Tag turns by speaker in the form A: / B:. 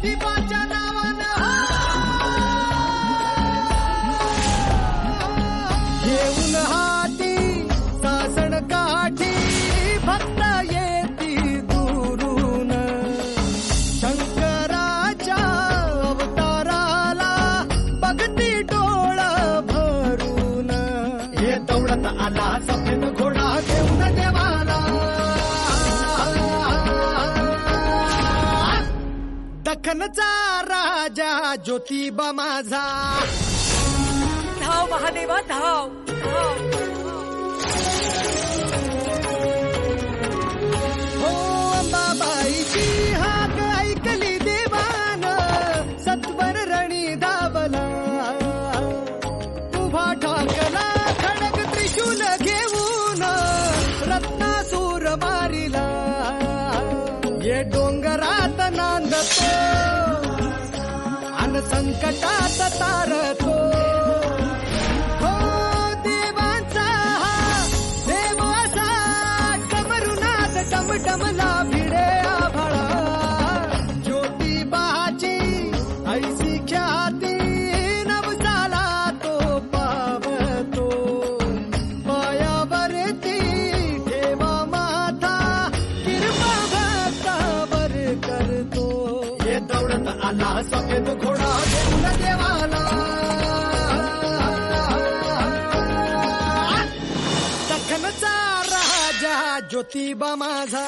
A: ज्योतिबाच्या नावानं. घेऊन हाती सासण काठी भक्त येती दुरून. शंकराच्या अवताराला बघती डोळ भरून. हे दौडत आला दखनचा राजा ज्योतिबा माझा.
B: धाव महादेवा धाव. धाव
A: हो अंबाबाईची हाक ऐकली देवान सत्वर रणी दाबला उभा ठाकला खडक त्रिशूल घेऊन रत्नासूर मारिला. ये डोंगरात नांदतो संकटात तारतो. हो देवांचा हा देव असा डमरुनाथ डमडमला भिडे. दौडत आला सफेद घोडा घेऊन देवाला. दखनचा राजा ज्योतिबा माझा.